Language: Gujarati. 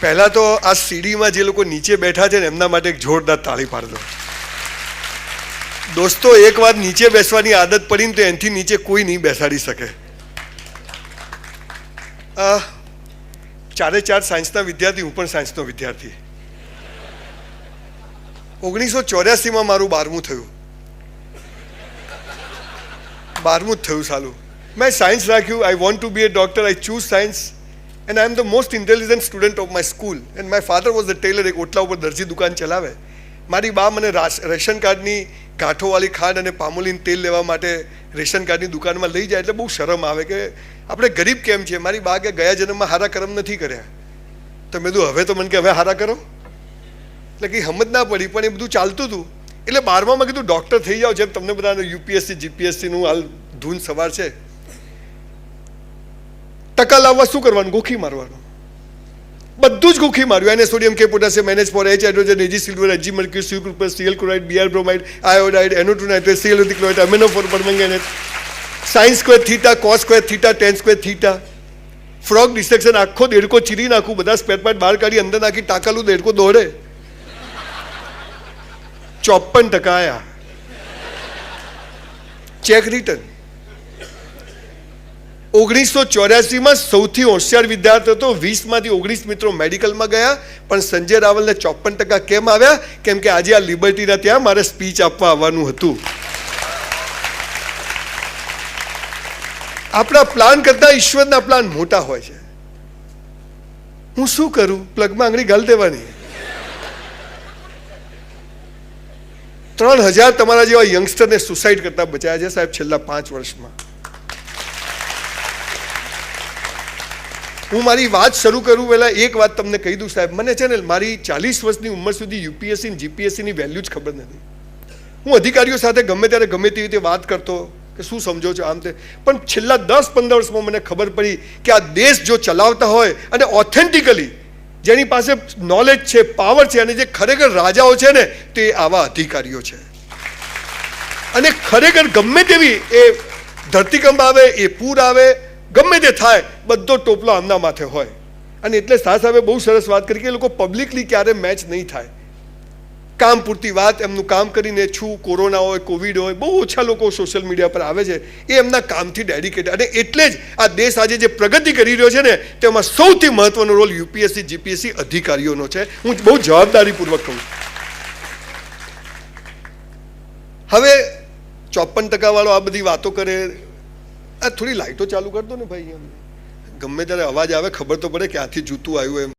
પહેલાં તો આ સીડીમાં જે લોકો નીચે બેઠા છે ને, એમના માટે એક જોરદાર તાળી પાડ દો. દોસ્તો, એક વાર નીચે બેસવાની આદત પડીને તો એનાથી નીચે કોઈ નહીં બેસાડી શકે. ચારે ચાર સાયન્સના વિદ્યાર્થી, હું પણ સાયન્સનો વિદ્યાર્થી. ઓગણીસો ચોર્યાસીમાં મારું બારમું થયું. બારમું જ થયું સાલું. મેં સાયન્સ રાખ્યું. I want to be a doctor I choose science and I am the most intelligent student of my school and my father was the tailor એક ઓટલા ઉપર દરજી દુકાન ચલાવે મારી બા મને રેશન કાર્ડની ગાંઠોવાળી ખાંડ અને પામોલીન તેલ લેવા માટે રેશન કાર્ડની દુકાનમાં લઈ જાય એટલે બહુ શરમ આવે કે આપણે ગરીબ કેમ છે મારી બા કે ગયા જન્મમાં હારા કરમ નથી કર્યા. તો મેં કીધું, હવે તો મને કે, હવે હારા કરો એટલે કંઈ સમજ ના પડી, પણ એ બધું ચાલતું હતું. એટલે બારમામાં કીધું ડૉક્ટર થઈ જાઓ. જેમ તમને બધા યુપીએસસી જીપીએસસીનું હાલ ધૂન સવાર છે. ટકા લાવવા શું કરવાનું? ગોખી મારવાનું. બધું જ ગોખી માર્યું. એને સોડિયમ કે potassium manage four H hydrogen AG silver AG mercury C group CL chloride BR bromide iodide NO two nitrate CL chloride amino four permanganate sine square theta cos square theta tan square theta frog destruction આખો દેડકો ચીરી નાખું, બધા સ્પેર પાર્ટ બહાર કાઢી અંદર નાખી, ટાકાલું દેડકો દોડે. ચોપન ટકા આયા. ચેક રિટર્ન ઓગણીસો ચોર્યાસીમાં સૌથી હોશિયાર વિદ્યાર્થી હતો વીસમાંથી ઓગણીસ મિત્રો મેડિકલમાં ગયા, પણ સંજય રાવલને ચોપન ટકા કેમ આવ્યા? કેમ કે આજે આ લિબર્ટીના ત્યાં મારે સ્પીચ આપવા આવવાનું હતું. આપણા પ્લાન કરતાં ઈશ્વરના પ્લાન મોટા હોય છે. હું શું કરું? પ્લગમાં આંગળી ગાલ દેવાની. ત્રણ હજાર તમારા જેવા યંગસ્ટરને સુસાઇડ કરતા બચાયા છે સાહેબ છેલ્લા પાંચ વર્ષમાં. હું મારી વાત શરૂ કરું પહેલાં એક વાત તમને કહી દઉં સાહેબ. મને છે ને મારી ચાલીસ વર્ષની ઉંમર સુધી યુપીએસસી જીપીએસસીની વેલ્યુ જ ખબર નથી. હું અધિકારીઓ સાથે ગમે ત્યારે ગમે તેવી રીતે વાત કરતો કે શું સમજો છો આમ તે. પણ છેલ્લા દસ પંદર વર્ષમાં મને ખબર પડી કે આ દેશ જો ચલાવતા હોય અને ઓથેન્ટિકલી જેની પાસે નોલેજ છે પાવર છે અને જે ખરેખર રાજાઓ છે ને, તે આવા અધિકારીઓ છે. અને ખરેખર ગમે તેવી એ ધરતીકંપ આવે, એ પૂર આવે ગમે તે થાય, બધો ટોપલો આમના માથે હોય. અને એટલે શાહ સાહેબે બહુ સરસ વાત કરી કે એ લોકો પબ્લિકલી ક્યારે મેચ નહીં થાય. કામ પૂરતી વાત, એમનું કામ કરીને છું, કોરોના હોય કોવિડ હોય, બહુ ઓછા લોકો સોશિયલ મીડિયા પર આવે છે. એ એમના કામથી ડેડિકેટેડ અને એટલે જ આ દેશ આજે જે પ્રગતિ કરી રહ્યો છે ને, તેમાં સૌથી મહત્વનો રોલ યુપીએસસી જીપીએસસી અધિકારીઓનો છે. હું બહુ જવાબદારીપૂર્વક કહું. હવે ચોપન ટકાવાળો આ બધી વાતો કરે આ થોડી લાઇટો ચાલુ કરી દો ને ભાઈ એમ. ગમે ત્યારે અવાજ આવે, ખબર તો પડે ક્યાંથી જૂતું આવ્યું એમ.